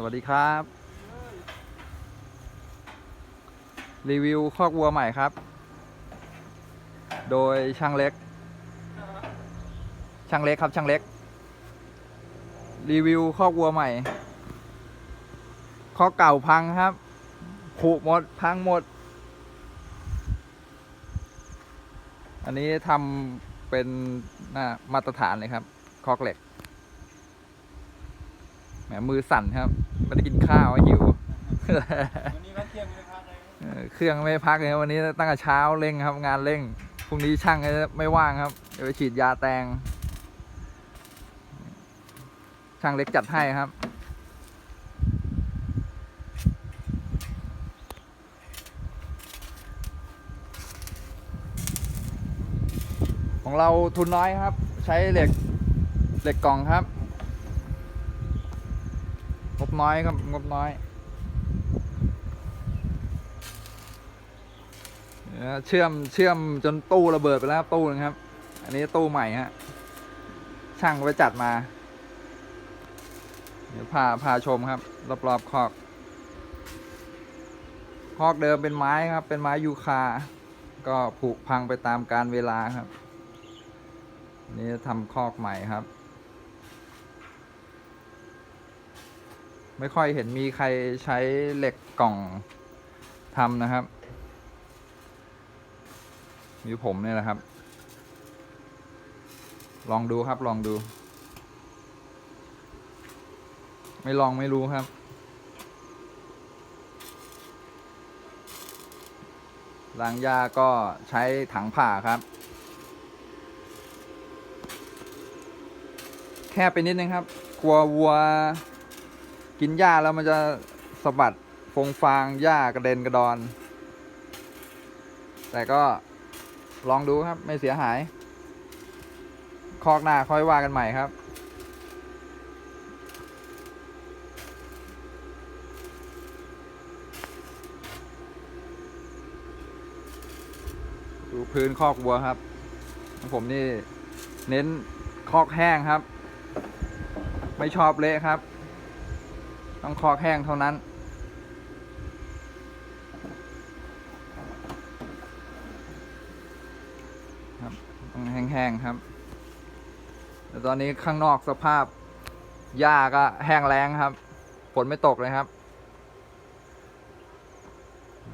สวัสดีครับ รีวิวคอกวัวใหม่ครับ โดยช่างเล็ก ช่างเล็กครับช่างเล็ก รีวิวคอกวัวใหม่คอกเก่าพังครับผุหมดพังหมด อันนี้ทำเป็นมาตรฐานเลยครับคอกเหล็ก แหมมือสั่นครับไม่ได้กินข้าวหิววันนี้วัดเที่ยงไม่พักเลยเออเครื่องไม่พักเลยครับวันนี้ตั้งแต่เช้าเร่งครับ งานเร่งพรุ่งนี้ช่างก็ไม่ว่างครับเดี๋ยวไปฉีดยาแตง ช่างเล็กจัดให้ครับของเราทุนน้อยครับ ใช้เหล็กเหล็กกล่องครับ งบน้อยครับงบน้อยเชื่อมเชื่อมจนตู้ระเบิดไปแล้วตู้นึงครับ อันนี้ตู้ใหม่ฮะช่างไปจัดมา เดี๋ยวพาพาชมครับรอบๆคอกคอกเดิมเป็นไม้ครับ เป็นไม้ยูคา ก็ผุพังไปตามการเวลาครับ นี่ทำคอกใหม่ครับ ไม่ค่อยเห็นมีใครใช้เหล็กกล่องทำนะครับ มีผมเนี่ยแหละครับ ลองดูครับลองดู ไม่ลองไม่รู้ครับ ล้างหญ้าก็ใช้ถังผ่าครับ แค่ไปนิดนึงครับ กลัววัว กินหญ้าแล้วมันจะสะบัดฟงฟางหญ้ากระเด็นกระดอน แต่ก็ลองดูครับไม่เสียหาย คอกหน้าค่อยว่ากันใหม่ครับ ดูพื้นคอกวัวครับ ผมนี่เน้นคอกแห้งครับ ไม่ชอบเละครับ ต้องคอแห้งเท่านั้น ครับ ต้องแห้งๆครับ แต่ตอนนี้ข้างนอกสภาพหญ้าก็แห้งแล้งครับ ฝนไม่ตกเลยครับ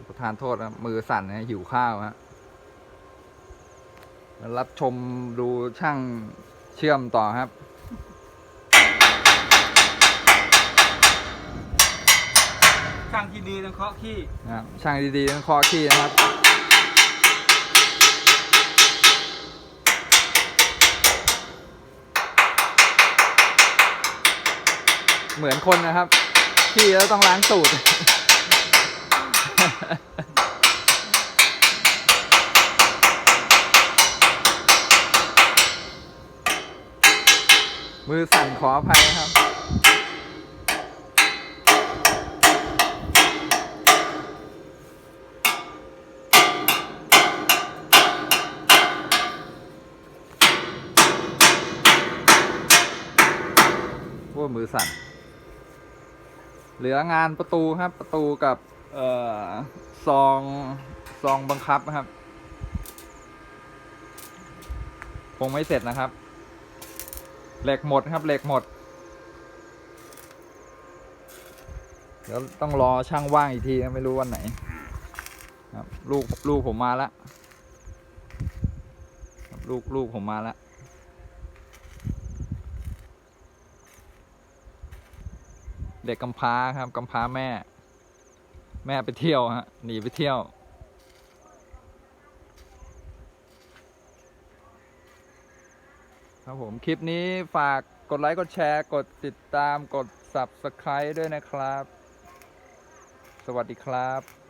ประทานโทษนะมือสั่นนะหิวข้าวฮะรับชมดูช่างเชื่อมต่อครับางที่ดีต้องเคาะขี้นะครับช่างดีๆต้องเคอขี้นะครับ เหมือนคนนะครับ ขี้แล้วต้องล้างตูดมือสั่นขออภัยนะครับ ว่ามือสั่น เหลืองานประตูครับ ประตูกับเอ่อซองซองบังคับครับ คงไม่เสร็จนะครับ เหล็กหมดครับ เหล็กหมด เดี๋ยวต้องรอช่างว่างอีกทีนะไม่รู้วันไหน ครับ ลูกลูกผมมาแล้วลูกลูกผมมาแล้ว เด็กกำพร้าครับกำพร้าแม่ แม่ไปเที่ยวฮะหนีไปเที่ยว ครับผมคลิปนี้ฝากกดไลค์กดแชร์ กดติดตามกด Subscribe ด้วยนะครับ สวัสดีครับ